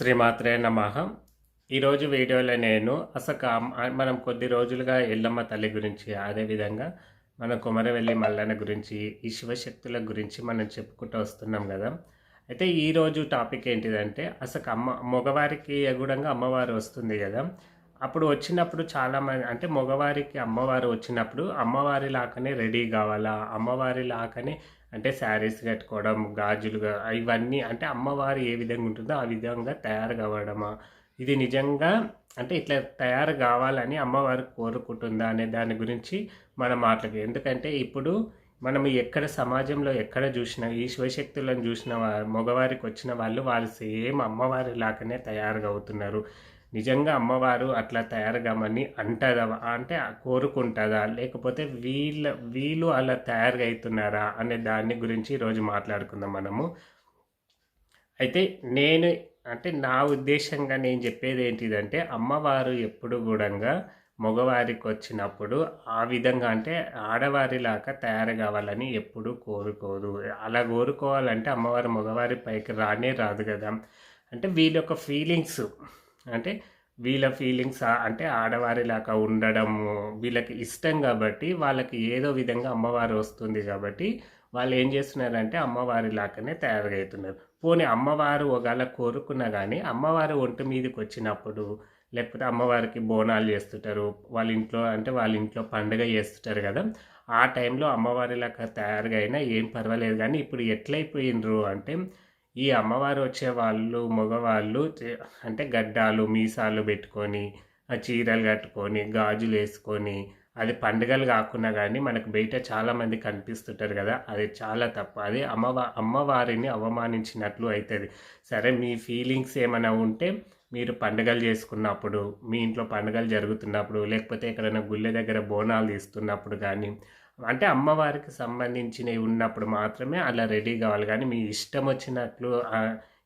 శ్రీమాత్రే నమ. ఈరోజు వీడియోలో నేను అసలు మనం కొద్ది రోజులుగా ఎల్లమ్మ తల్లి గురించి అదేవిధంగా మన కుమరవెల్లి మల్లన్న గురించి ఈ శివశక్తుల గురించి మనం చెప్పుకుంటూ వస్తున్నాం కదా. అయితే ఈరోజు టాపిక్ ఏంటిదంటే అసలు అమ్మ మగవారికి ఎగుడంగా అమ్మవారు వస్తుంది కదా. అప్పుడు వచ్చినప్పుడు చాలా మంది అంటే మగవారికి అమ్మవారు వచ్చినప్పుడు అమ్మవారి లాగానే రెడీ కావాలా? అమ్మవారి లాగానే అంటే శారీస్ కట్టుకోవడం గాజులుగా ఇవన్నీ అంటే అమ్మవారు ఏ విధంగా ఉంటుందో ఆ విధంగా తయారు కావడమా? ఇది నిజంగా అంటే ఇట్లా తయారు కావాలని అమ్మవారు కోరుకుంటుందా అనే దాని గురించి మనం మాట్లాడు ఎందుకంటే ఇప్పుడు మనం ఎక్కడ సమాజంలో ఎక్కడ చూసినా ఈ శివశక్తులను చూసిన వా- మగవారికి వచ్చిన వాళ్ళు వాళ్ళు సేమ్ అమ్మవారి లాగానే తయారుగా అవుతున్నారు. నిజంగా అమ్మవారు అట్లా తయారుగామని అంటదా అంటే కోరుకుంటుందా? లేకపోతే వీళ్ళ వీళ్ళు అలా తయారుగా అవుతున్నారా అనే దాని గురించి ఈరోజు మాట్లాడుకుందాం మనము. అయితే నేను అంటే నా ఉద్దేశంగా నేను చెప్పేది ఏంటిదంటే అమ్మవారు ఎప్పుడు కూడా మగవారికి వచ్చినప్పుడు ఆ విధంగా అంటే ఆడవారిలాగా తయారు కావాలని ఎప్పుడు కోరుకోదు. అలా కోరుకోవాలంటే అమ్మవారు మగవారి పైకి రానే రాదు కదా. అంటే వీళ్ళొక ఫీలింగ్స్ అంటే వీళ్ళ ఫీలింగ్స్ అంటే ఆడవారిలాగా ఉండడము వీళ్ళకి ఇష్టం కాబట్టి వాళ్ళకి ఏదో విధంగా అమ్మవారు వస్తుంది కాబట్టి వాళ్ళు ఏం చేస్తున్నారంటే అమ్మవారి లాగానే తయారవుతున్నారు. పోనీ అమ్మవారు ఒకవేళ కోరుకున్నా కానీ అమ్మవారు ఒంటి మీదకి వచ్చినప్పుడు లేకపోతే అమ్మవారికి బోనాలు చేస్తుంటారు వాళ్ళ ఇంట్లో అంటే వాళ్ళ ఇంట్లో పండుగ చేస్తుంటారు కదా ఆ టైంలో అమ్మవారి లాగా తయారుగా అయినా ఏం పర్వాలేదు. కానీ ఇప్పుడు ఎట్లయిపోయినరు అంటే ఈ అమ్మవారు వచ్చే వాళ్ళు మగవాళ్ళు అంటే గడ్డాలు మీసాలు పెట్టుకొని చీరలు కట్టుకొని గాజులు వేసుకొని అది పండుగలు కాకున్నా కానీ మనకు బయట చాలామంది కనిపిస్తుంటారు కదా అది చాలా తప్పు. అది అమ్మవా అమ్మవారిని అవమానించినట్లు అవుతుంది సరే మీ ఫీలింగ్స్ ఏమైనా ఉంటే మీరు పండుగలు చేసుకున్నప్పుడు మీ ఇంట్లో పండుగలు జరుగుతున్నప్పుడు లేకపోతే ఎక్కడైనా గుళ్ళె దగ్గర బోనాలు తీస్తున్నప్పుడు కానీ అంటే అమ్మవారికి సంబంధించినవి ఉన్నప్పుడు మాత్రమే అలా రెడీ కావాలి. కానీ మీ ఇష్టం వచ్చినట్లు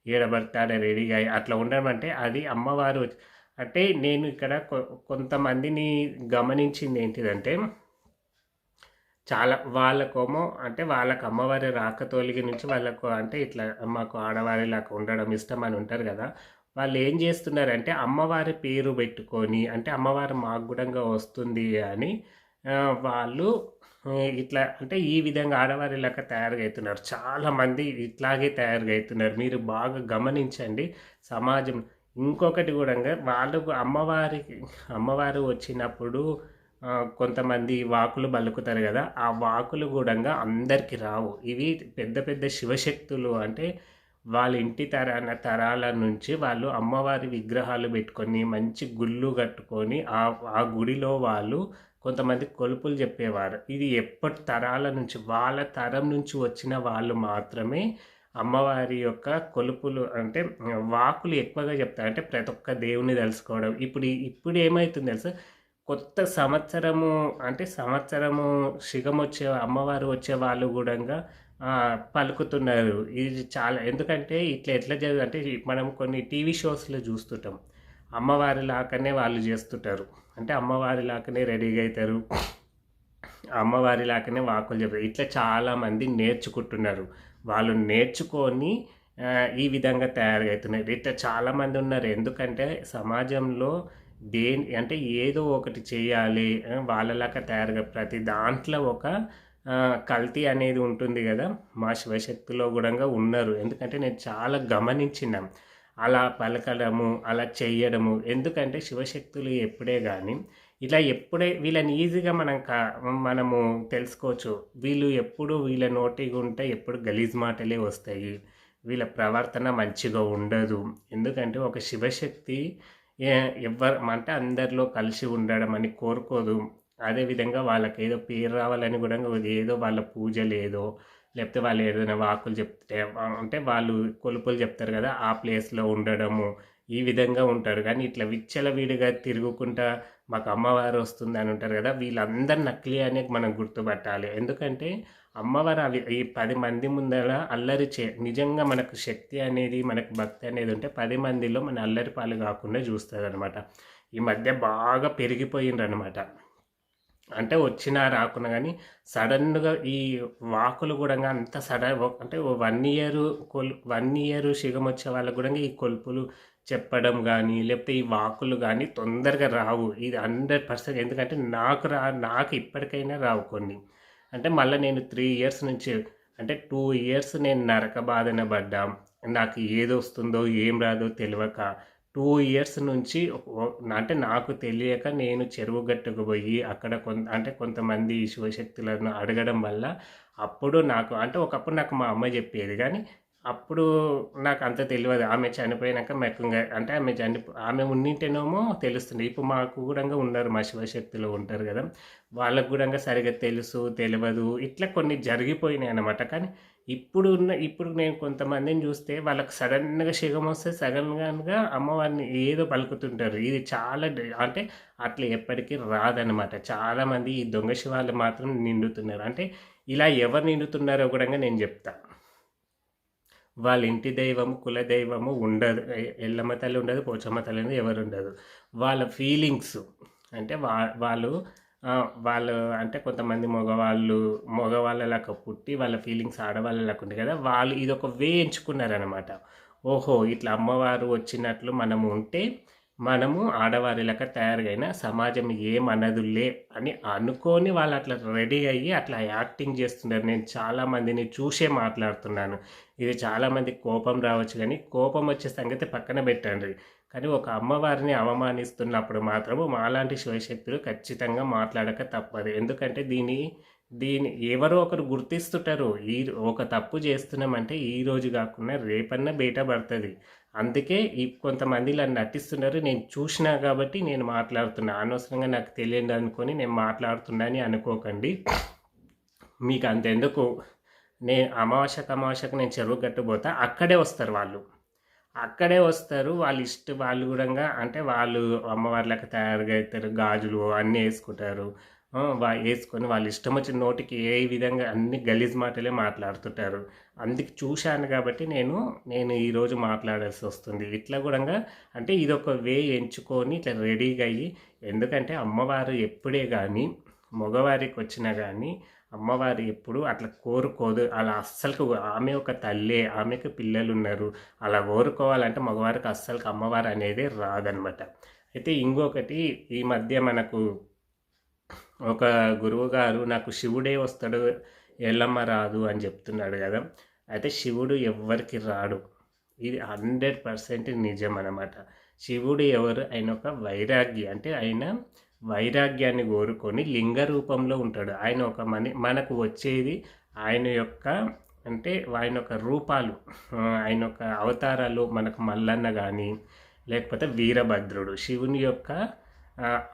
ఏడబడతాడే రెడీగా అట్లా ఉండడం అంటే అది అమ్మవారు అంటే నేను ఇక్కడ కొ- కొంతమందిని గమనించింది ఏంటిదంటే చాలా వాళ్ళకేమో అంటే వాళ్ళకు అమ్మవారి రాకతోలిగి నుంచి వాళ్ళకు అంటే ఇట్లా మాకు ఆడవారిలాగా ఉండడం ఇష్టం అని ఉంటారు కదా. వాళ్ళు ఏం చేస్తున్నారంటే అమ్మవారి పేరు పెట్టుకొని అంటే అమ్మవారు మాకు వస్తుంది అని వాళ్ళు ఇట్లా అంటే ఈ విధంగా ఆడవారిలాగా తయారుగా అవుతున్నారు చాలామంది ఇట్లాగే తయారుగా అవుతున్నారు మీరు బాగా గమనించండి. సమాజం ఇంకొకటి కూడా వాళ్ళు అమ్మవారికి అమ్మవారు వచ్చినప్పుడు కొంతమంది వాకులు బలుకుతారు కదా ఆ వాకులు కూడా అందరికీ రావు. ఇవి పెద్ద పెద్ద శివశక్తులు అంటే వాళ్ళ ఇంటి తరాల తరాల నుంచి వాళ్ళు అమ్మవారి విగ్రహాలు పెట్టుకొని మంచి గుళ్ళు కట్టుకొని ఆ ఆ గుడిలో వాళ్ళు కొంతమంది కొలుపులు చెప్పేవారు. ఇది ఎప్పటి తరాల నుంచి వాళ్ళ తరం నుంచి వచ్చిన వాళ్ళు మాత్రమే అమ్మవారి యొక్క కొలుపులు అంటే వాకులు ఎక్కువగా చెప్తారు. అంటే ప్రతి ఒక్క దేవుని తెలుసుకోవడం. ఇప్పుడు ఇప్పుడు ఏమవుతుంది తెలుసా? కొత్త సంవత్సరము అంటే సంవత్సరము శిగం వచ్చే అమ్మవారు వచ్చే వాళ్ళు కూడా పలుకుతున్నారు. ఇది చాలా ఎందుకంటే ఇట్లా ఎట్లా జరుగు అంటే మనం కొన్ని టీవీ షోస్లో చూస్తుంటాం. అమ్మవారి లాగానే వాళ్ళు చేస్తుంటారు. అంటే అమ్మవారి లాగానే రెడీగా అవుతారు అమ్మవారి లాగానే వాకులు చెప్తారు ఇట్లా చాలామంది నేర్చుకుంటున్నారు. వాళ్ళు నేర్చుకొని ఈ విధంగా తయారవుతున్నారు. ఇట్లా చాలామంది ఉన్నారు. ఎందుకంటే సమాజంలో దేని అంటే ఏదో ఒకటి చేయాలి వాళ్ళలాగా తయారుగా ప్రతి దాంట్లో ఒక కల్తీ అనేది ఉంటుంది కదా. మా శివశక్తిలో కూడా ఉన్నారు. ఎందుకంటే నేను చాలా గమనించినాం. అలా పలకడము అలా చేయడము ఎందుకంటే శివశక్తులు ఎప్పుడే కానీ ఇలా ఎప్పుడే వీళ్ళని ఈజీగా మనం కా మనము తెలుసుకోవచ్చు. వీళ్ళు ఎప్పుడు వీళ్ళ నోటిగా ఉంటే ఎప్పుడు గలీజ్ మాటలే వస్తాయి. వీళ్ళ ప్రవర్తన మంచిగా ఉండదు. ఎందుకంటే ఒక శివశక్తి ఎవరు ఎవ్వరు అంటే అందరిలో కలిసి ఉండడం అని కోరుకోదు. అదేవిధంగా వాళ్ళకి ఏదో పేరు రావాలని కూడా ఏదో వాళ్ళ పూజ లేదో లేకపోతే వాళ్ళు ఏదైనా వాకులు చెప్తే అంటే వాళ్ళు కొలుపులు చెప్తారు కదా ఆ ప్లేస్లో ఉండడము ఈ విధంగా ఉంటారు. కానీ ఇట్లా విచ్చలవిడిగా తిరుగుకుంటా మాకు అమ్మవారు వస్తుంది అని ఉంటారు కదా వీళ్ళందరు నకిలీ అనేది మనం గుర్తుపట్టాలి. ఎందుకంటే అమ్మవారు అవి ఈ పది మంది ముందర అల్లరి చే నిజంగా మనకు శక్తి అనేది మనకు భక్తి అనేది ఉంటే పది మందిలో మన అల్లరి పాలు కాకుండా చూస్తుంది అనమాట ఈ మధ్య బాగా పెరిగిపోయిండ్రు అనమాట అంటే వచ్చినా రాకున్నా కానీ సడన్గా ఈ వాకులు కూడా అంత సడన్ అంటే వన్ ఇయర్ కొల్ వన్ ఇయర్ సిగం వచ్చే వాళ్ళకు కూడా ఈ కొలుపులు చెప్పడం కానీ లేకపోతే ఈ వాకులు కానీ తొందరగా రావు. ఇది హండ్రెడ్ పర్సెంట్ ఎందుకంటే నాకు రా నాకు ఇప్పటికైనా రావు కొన్ని. అంటే మళ్ళీ నేను త్రీ ఇయర్స్ నుంచి అంటే టూ ఇయర్స్ నేను నరక బాధన పడ్డా. నాకు ఏది వస్తుందో ఏం రాదో తెలియక టూ ఇయర్స్ నుంచి అంటే నాకు తెలియక నేను చెరువు గట్టుకు పోయి అక్కడ కొంత అంటే కొంతమంది శివశక్తులను అడగడం వల్ల అప్పుడు నాకు అంటే ఒకప్పుడు నాకు మా అమ్మ చెప్పేది కానీ అప్పుడు నాకు అంత తెలియదు. ఆమె చనిపోయినాక మాకు అంటే ఆమె చని ఆమె ఉన్నింటేనేమో తెలుస్తుంది. ఇప్పుడు మాకు కూడా ఉన్నారు మా శివశక్తిలో ఉంటారు కదా. వాళ్ళకు కూడా సరిగ్గా తెలుసు తెలియదు ఇట్లా కొన్ని జరిగిపోయినాయి అనమాట కానీ ఇప్పుడు ఉన్న ఇప్పుడు నేను కొంతమందిని చూస్తే వాళ్ళకి సడన్గా శిగం వస్తే సడన్గా అమ్మవారిని ఏదో పలుకుతుంటారు. ఇది చాలా అంటే అట్లా ఎప్పటికీ రాదనమాట చాలామంది ఈ దొంగ శివాలు మాత్రం నిండుతున్నారు. అంటే ఇలా ఎవరు నిండుతున్నారో కూడా నేను చెప్తాను వాళ్ళ ఇంటి దైవము కుల దైవము ఉండదు. ఎల్లమ్మ తల్లి ఉండదు పోచమ్మ తల్లి అనేది ఎవరు ఉండదు. వాళ్ళ ఫీలింగ్స్ అంటే వా వాళ్ళు వాళ్ళు అంటే కొంతమంది మగవాళ్ళు మగవాళ్ళలాగా పుట్టి వాళ్ళ ఫీలింగ్స్ ఆడవాళ్ళలాగా ఉంది కదా వాళ్ళు ఇది ఒక వే ఎంచుకున్నారనమాట ఓహో ఇట్లా అమ్మవారు వచ్చినట్లు మనము ఉంటే మనము ఆడవారిలాగా తయారైన సమాజం ఏమన్నదులే అని అనుకొని వాళ్ళు అట్లా రెడీ అయ్యి అట్లా యాక్టింగ్ చేస్తున్నారు. నేను చాలామందిని చూసే మాట్లాడుతున్నాను. ఇది చాలామంది కోపం రావచ్చు కానీ కోపం వచ్చే సంగతి పక్కన పెట్టండి. కానీ ఒక అమ్మవారిని అవమానిస్తున్నప్పుడు మాత్రము మాలాంటి శివశక్తులు ఖచ్చితంగా మాట్లాడక తప్పదు. ఎందుకంటే దీని దీని ఎవరో ఒకరు గుర్తిస్తుంటారు. ఈ ఒక తప్పు చేస్తున్నామంటే ఈ రోజు కాకుండా రేపన్నా బయట పడుతుంది. అందుకే ఈ కొంతమంది ఇలా నటిస్తున్నారు. నేను చూసినా కాబట్టి నేను మాట్లాడుతున్నా. అనవసరంగా నాకు తెలియదు అనుకొని నేను మాట్లాడుతున్నా అని అనుకోకండి. మీకు అంతెందుకు? నేను అమావాస్యకు అమావాస్యకు నేను చెరువు కట్టుపోతా అక్కడే వస్తారు వాళ్ళు. అక్కడే వస్తారు వాళ్ళు ఇష్ట వాళ్ళు కూడా అంటే వాళ్ళు అమ్మవార్లకు తయారుగా అవుతారు గాజులు అన్నీ వేసుకుంటారు. వేసుకొని వాళ్ళు ఇష్టం వచ్చిన నోటికి ఏ విధంగా అన్ని గలీజ్ మాటలే మాట్లాడుతుంటారు. అందుకు చూశాను కాబట్టి నేను నేను ఈరోజు మాట్లాడాల్సి వస్తుంది. ఇట్లా కూడా అంటే ఇదొక వే ఎంచుకొని ఇట్లా రెడీగా అయ్యి ఎందుకంటే అమ్మవారు ఎప్పుడే కానీ మగవారికి వచ్చినా కానీ అమ్మవారు ఎప్పుడు అట్లా కోరుకోదు. అలా అస్సలు ఆమె ఒక తల్లి ఆమెకు పిల్లలు ఉన్నారు అలా కోరుకోవాలంటే మగవారికి అస్సలు అమ్మవారు అనేది రాదనమాట. అయితే ఇంకొకటి ఈ మధ్య మనకు ఒక గురువు గారు నాకు శివుడే వస్తాడు ఎల్లమ్మ రాదు అని చెప్తున్నాడు కదా. అయితే శివుడు ఎవ్వరికి రాడు. ఇది హండ్రెడ్ పర్సెంట్ నిజం అనమాట శివుడు ఎవరు? ఆయన ఒక వైరాగ్య అంటే ఆయన వైరాగ్యాన్ని కోరుకొని లింగ రూపంలో ఉంటాడు. ఆయన ఒక మని మనకు వచ్చేది ఆయన యొక్క అంటే ఆయన యొక్క రూపాలు ఆయన యొక్క అవతారాలు మనకు మల్లన్న కానీ లేకపోతే వీరభద్రుడు. శివుని యొక్క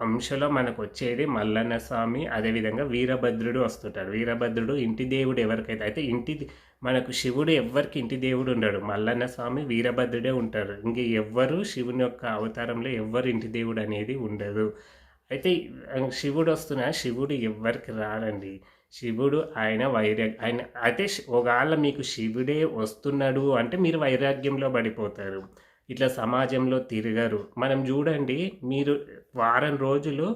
అంశలో మనకు వచ్చేది మల్లన్న స్వామి. అదేవిధంగా వీరభద్రుడు వస్తుంటాడు. వీరభద్రుడు ఇంటి దేవుడు ఎవరికైతే అయితే ఇంటి మనకు శివుడు ఎవ్వరికి ఇంటి దేవుడు ఉండడు. మల్లన్న స్వామి వీరభద్రుడే ఉంటారు ఇంక ఎవ్వరు శివుని యొక్క అవతారంలో ఎవ్వరు ఇంటి దేవుడు అనేది ఉండదు. అయితే శివుడు వస్తున్నా శివుడు ఎవ్వరికి రాడండి. శివుడు ఆయన వైరాగ్ ఆయన అయితే ఒకవేళ మీకు శివుడే వస్తున్నాడు అంటే మీరు వైరాగ్యంలో పడిపోతారు. ఇట్లా సమాజంలో తిరగరు. మనం చూడండి మీరు వారం రోజులు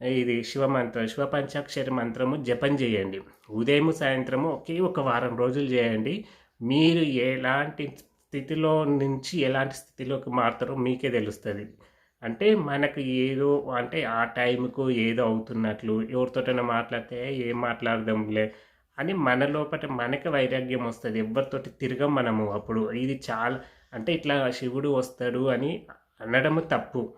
ఇది శివమంత్రం శివ పంచాక్షర మంత్రము జపం చేయండి. ఉదయం సాయంత్రము ఒకే ఒక వారం రోజులు చేయండి. మీరు ఎలాంటి స్థితిలో నుంచి ఎలాంటి స్థితిలోకి మారుతారో మీకే తెలుస్తుంది. అంటే మనకు ఏదో అంటే ఆ టైంకు ఏదో అవుతున్నట్లు ఎవరితోటైనా మాట్లాడితే ఏం మాట్లాడదాంలే అని మన లోపల మనకి వైరాగ్యం వస్తుంది. ఎవరితోటి తిరగం మనము అప్పుడు. ఇది చాలా అంటే ఇట్లా శివుడు వస్తాడు అని అనడము తప్పు.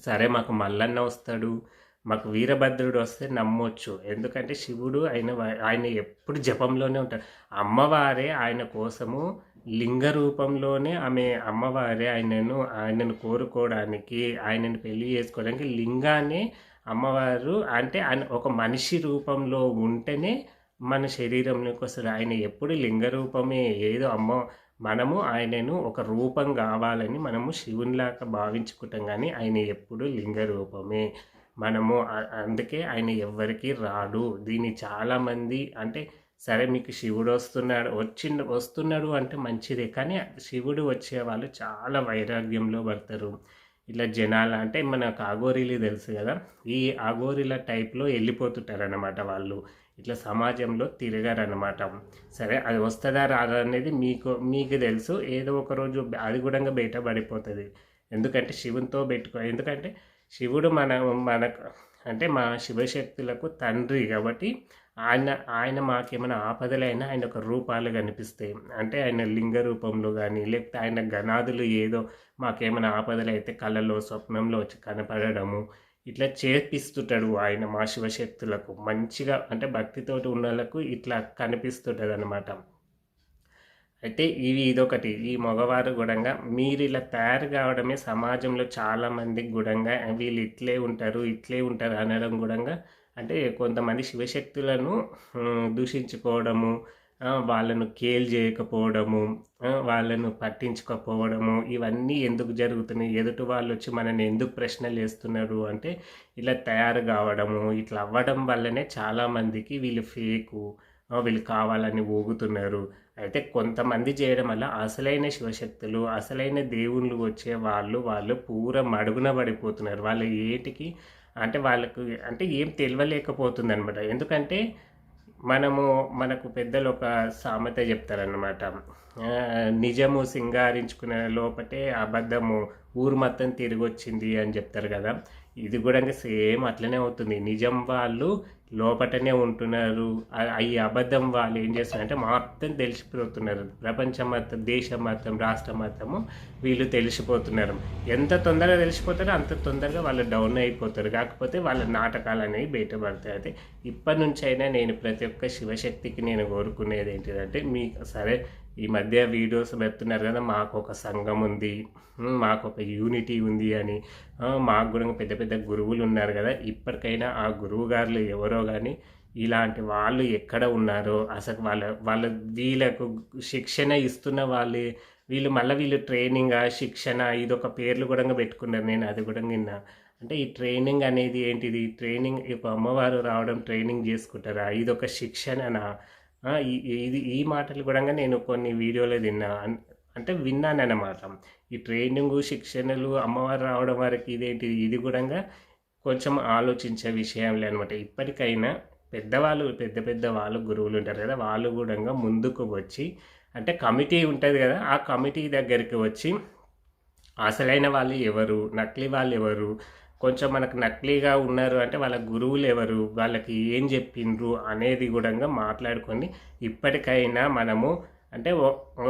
సరే మాకు మల్లన్న వస్తాడు మాకు వీరభద్రుడు వస్తే నమ్మొచ్చు. ఎందుకంటే శివుడు ఆయన ఆయన ఎప్పుడు జపంలోనే ఉంటాడు. అమ్మవారే ఆయన కోసము లింగ రూపంలోనే ఆమె అమ్మవారే. ఆయనను ఆయనను కోరుకోవడానికి ఆయనను పెళ్ళి చేసుకోవడానికి లింగాన్ని అమ్మవారు. అంటే ఆయన ఒక మనిషి రూపంలో ఉంటేనే మన శరీరంలోకి వస్తుంది. ఆయన ఎప్పుడు లింగ రూపమే ఏదో అమ్మ మనము ఆయనను ఒక రూపం కావాలని మనము శివునిలాగా భావించుకుంటాం. కానీ ఆయన ఎప్పుడు లింగ రూపమే. మనము అందుకే ఆయన ఎవ్వరికీ రాడు. దీన్ని చాలామంది అంటే సరే మీకు శివుడు వస్తున్నాడు. వచ్చి వస్తున్నాడు అంటే మంచిదే. కానీ శివుడు వచ్చే వాళ్ళు చాలా వైరాగ్యంలో పడతారు. ఇట్లా జనాలు అంటే మనకు అఘోరీలు తెలుసు కదా ఈ అఘోరీల టైప్లో వెళ్ళిపోతుంటారన్నమాట వాళ్ళు. ఇట్లా సమాజంలో తిరగారనమాట సరే అది వస్తుందా రాదా అనేది మీకు మీకు తెలుసు. ఏదో ఒక రోజు అది కూడా బయటపడిపోతుంది ఎందుకంటే శివునితో పెట్టుకో ఎందుకంటే శివుడు మన మనకు అంటే మా శివశక్తులకు తండ్రి కాబట్టి ఆయన ఆయన మాకేమైనా ఆపదలైనా ఆయన ఒక రూపాలు కనిపిస్తాయి అంటే ఆయన లింగ రూపంలో కానీ లేకపోతే ఆయన గణాదులు ఏదో మాకేమైనా ఆపదలు అయితే కళలో స్వప్నంలో వచ్చి కనపడము ఇట్లా చేపిస్తుంటాడు ఆయన మా శివశక్తులకు. మంచిగా అంటే భక్తితోటి ఉన్న వాళ్ళకు ఇట్లా కనిపిస్తుంటుంది అనమాట అయితే ఇవి ఇదొకటి. ఈ మగవారు గుడంగా మీరు ఇలా తయారు కావడమే సమాజంలో చాలామందికి గుడంగా. వీళ్ళు ఇట్లే ఉంటారు ఇట్లే ఉంటారు అనడం గుడంగా అంటే కొంతమంది శివశక్తులను దూషించుకోవడము వాళ్ళను కేల్ చేయకపోవడము వాళ్ళను పట్టించుకోకపోవడము ఇవన్నీ ఎందుకు జరుగుతున్నాయి? ఎదుటి వాళ్ళు వచ్చి మనల్ని ఎందుకు ప్రశ్నలు వేస్తున్నారు? అంటే ఇలా తయారు కావడము ఇట్లా అవ్వడం వల్లనే చాలామందికి వీళ్ళు ఫేకు వీళ్ళు కావాలని ఊగుతున్నారు. అయితే కొంతమంది చేయడం వల్ల అసలైన శివశక్తులు అసలైన దేవుళ్ళు వచ్చే వాళ్ళు వాళ్ళు పూర మడుగున పడిపోతున్నారు. వాళ్ళ ఏటికి అంటే వాళ్ళకు అంటే ఏం తెలియలేకపోతుంది అనమాట ఎందుకంటే మనము మనకు పెద్దలు ఒక సామెత చెప్తారనమాట నిజము సింగారించుకునే లోపటే అబద్ధము ఊరు మొత్తం తిరిగి వచ్చింది అని చెప్తారు కదా. ఇది కూడా సేమ్ అట్లనే అవుతుంది. నిజం వాళ్ళు లోపటనే ఉంటున్నారు. ఈ అబద్ధం వాళ్ళు ఏం చేస్తున్నారంటే మొత్తం తెలిసిపోతున్నారు. ప్రపంచం మొత్తం దేశం మొత్తం రాష్ట్రం మొత్తము వీళ్ళు తెలిసిపోతున్నారు. ఎంత తొందరగా తెలిసిపోతారో అంత తొందరగా వాళ్ళు డౌన్ అయిపోతారు. కాకపోతే వాళ్ళ నాటకాలు అనేవి బయటపడతాయి. అయితే ఇప్పటి నుంచి అయినా నేను ప్రతి ఒక్క శివశక్తికి నేను కోరుకునేది ఏంటిదంటే మీ సరే ఈ మధ్య వీడియోస్ పెడుతున్నారు కదా మాకు ఒక సంఘం ఉంది మాకు ఒక యూనిటీ ఉంది అని. మాకు కూడా పెద్ద పెద్ద గురువులు ఉన్నారు కదా. ఇప్పటికైనా ఆ గురువు గారులు ఎవరో కానీ ఇలాంటి వాళ్ళు ఎక్కడ ఉన్నారో అసలు వాళ్ళ వాళ్ళ వీళ్ళకు శిక్షణ ఇస్తున్న వాళ్ళు వీళ్ళు మళ్ళీ వీళ్ళు ట్రైనింగ్ శిక్షణ ఇది ఒక పేర్లు కూడా పెట్టుకున్నారు. నేను అది కూడా నిన్న. అంటే ఈ ట్రైనింగ్ అనేది ఏంటిది? ట్రైనింగ్ ఇప్పుడు అమ్మవారు రావడం ట్రైనింగ్ చేసుకుంటారా? ఇది ఒక శిక్షణనా ఇది ఈ మాటలు కూడా నేను కొన్ని వీడియోలో తిన్నా అంటే విన్నాను అన్నమాట ఈ ట్రైనింగ్ శిక్షణలు అమ్మవారు రావడం వరకు ఇదేంటిది? ఇది కూడా కొంచెం ఆలోచించే విషయంలే అనమాట ఇప్పటికైనా పెద్దవాళ్ళు పెద్ద పెద్ద వాళ్ళు గురువులు ఉంటారు కదా వాళ్ళు కూడా ముందుకు వచ్చి అంటే కమిటీ ఉంటుంది కదా ఆ కమిటీ దగ్గరికి వచ్చి అసలైన వాళ్ళు ఎవరు నకిలీ వాళ్ళు ఎవరు కొంచెం మనకు నకిలీగా ఉన్నారు అంటే వాళ్ళ గురువులు ఎవరు వాళ్ళకి ఏం చెప్పిండ్రు అనేది కూడా మాట్లాడుకొని ఇప్పటికైనా మనము అంటే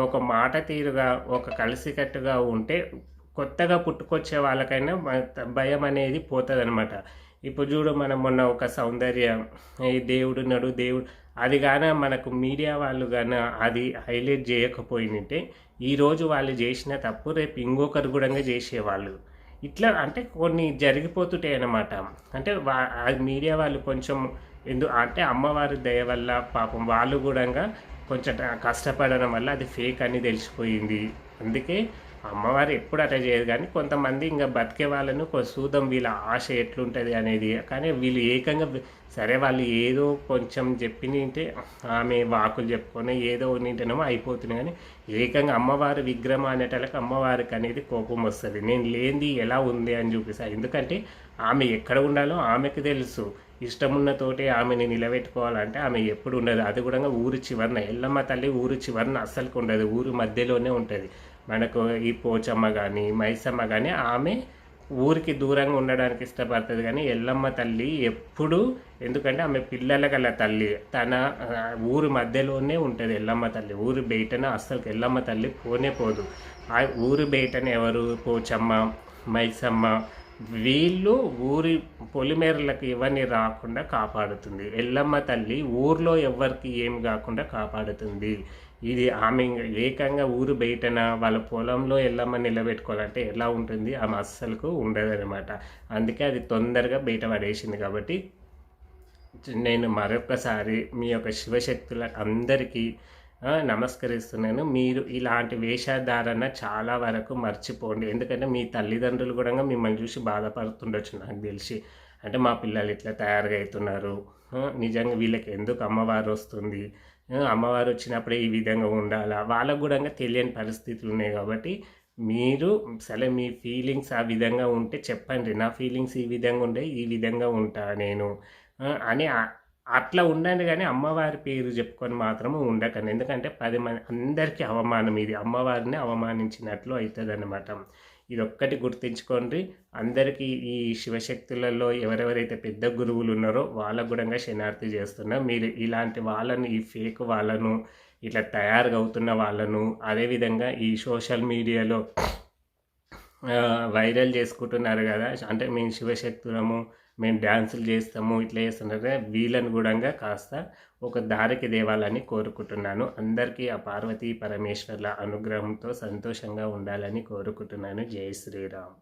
ఒక మాట తీరుగా ఒక కలిసికట్టుగా ఉంటే కొత్తగా పుట్టుకొచ్చే వాళ్ళకైనా భయం అనేది పోతుంది అనమాట ఇప్పుడు చూడు మనం మొన్న ఒక సౌందర్య ఈ దేవుడు నడు దేవుడు అది గాన మనకు మీడియా వాళ్ళు గాన అది హైలైట్ చేయకపోయిందంటే ఈరోజు వాళ్ళు చేసిన తప్పు రేపు ఇంకొకరు కూడా చేసేవాళ్ళు. ఇట్లా అంటే కొన్ని జరిగిపోతుంటాయి అన్నమాట. అంటే వా మీడియా వాళ్ళు కొంచెం ఎందు అంటే అమ్మవారి దయ వల్ల పాపం వాళ్ళు కూడా కొంచెం కష్టపడడం వల్ల అది ఫేక్ అని తెలిసిపోయింది. అందుకే అమ్మవారు ఎప్పుడు అట్లా చేయదు కానీ కొంతమంది ఇంకా బతికే వాళ్ళను చూద్దాం వీళ్ళ ఆశ ఎట్లుంటుంది అనేది కానీ వీళ్ళు ఏకంగా సరే వాళ్ళు ఏదో కొంచెం చెప్పినంటే ఆమె వాకులు చెప్పుకొని ఏదో నింటేనేమో అయిపోతుంది కానీ ఏకంగా అమ్మవారి విగ్రహం అనేటలకు అమ్మవారికి అనేది కోపం వస్తుంది. నేను లేనిది ఎలా ఉంది అని చూపిస్తాను ఎందుకంటే ఆమె ఎక్కడ ఉండాలో ఆమెకు తెలుసు. ఇష్టమున్న తోటి ఆమెని నిలబెట్టుకోవాలంటే ఆమె ఎప్పుడు ఉండదు. అది కూడా ఊరు చివరన ఎల్లమ్మ తల్లి ఊరు చివరన అస్సలుకు ఉండదు. ఊరు మధ్యలోనే ఉంటుంది. మనకు ఈ పోచమ్మ కానీ మైసమ్మ కానీ ఆమె ఊరికి దూరంగా ఉండడానికి ఇష్టపడుతుంది. కానీ ఎల్లమ్మ తల్లి ఎప్పుడు ఎందుకంటే ఆమె పిల్లల గల తల్లి. తన ఊరు మధ్యలోనే ఉంటుంది ఎల్లమ్మ తల్లి. ఊరు బయటన అస్సలు ఎల్లమ్మ తల్లి పోనే పోదు. ఆ ఊరు బయటన ఎవరు? పోచమ్మ మైసమ్మ వీళ్ళు ఊరి పొలిమేరలకు ఇవన్నీ రాకుండా కాపాడుతుంది. ఎల్లమ్మ తల్లి ఊర్లో ఎవరికి ఏం కాకుండా కాపాడుతుంది? ఇది ఆమె ఏకంగా ఊరు బయటన వాళ్ళ పొలంలో ఎల్లమ్మ నిలబెట్టుకోవాలంటే ఎలా ఉంటుంది? ఆమె అస్సలకు ఉండదనమాట అందుకే అది తొందరగా బయట పడేసింది కాబట్టి నేను మరొకసారి మీ యొక్క శివశక్తుల అందరికీ నమస్కరిస్తున్నాను. మీరు ఇలాంటి వేషధారణ చాలా వరకు మర్చిపోండి. ఎందుకంటే మీ తల్లిదండ్రులు కూడా మిమ్మల్ని చూసి బాధపడుతుండొచ్చు నాకు తెలిసి. అంటే మా పిల్లలు ఇట్లా తయారుగా అవుతున్నారు. నిజంగా వీళ్ళకి ఎందుకు అమ్మవారు వస్తుంది? అమ్మవారు వచ్చినప్పుడే ఈ విధంగా ఉండాలా? వాళ్ళకు కూడా తెలియని పరిస్థితులు ఉన్నాయి కాబట్టి మీరు సరే మీ ఫీలింగ్స్ ఆ విధంగా ఉంటే చెప్పండి. నా ఫీలింగ్స్ ఈ విధంగా ఉండే ఈ విధంగా ఉంటా నేను. అని అట్లా ఉండండి కానీ అమ్మవారి పేరు చెప్పుకొని మాత్రము ఉండకండి. ఎందుకంటే పది మంది అందరికీ అవమానం ఇది అమ్మవారిని అవమానించినట్లు అవుతుంది ఇదొక్కటి ఇది ఒక్కటి అందరికీ ఈ శివశక్తులలో ఎవరెవరైతే పెద్ద గురువులు ఉన్నారో వాళ్ళకు కూడా శనార్థి చేస్తున్నా. మీరు ఇలాంటి వాళ్ళను ఈ ఫేక్ వాళ్ళను ఇట్లా తయారుగా అవుతున్న వాళ్ళను అదేవిధంగా ఈ సోషల్ మీడియాలో వైరల్ చేసుకుంటున్నారు కదా. అంటే మేము శివశక్తులము మేము డ్యాన్సులు చేస్తాము ఇట్లా చేస్తున్నారు వీళ్ళని కూడా కాస్త ఒక దారికి దేవాలని కోరుకుంటున్నాను. అందరికీ ఆ పార్వతీ పరమేశ్వర్ల అనుగ్రహంతో సంతోషంగా ఉండాలని కోరుకుంటున్నాను. జై శ్రీరామ్.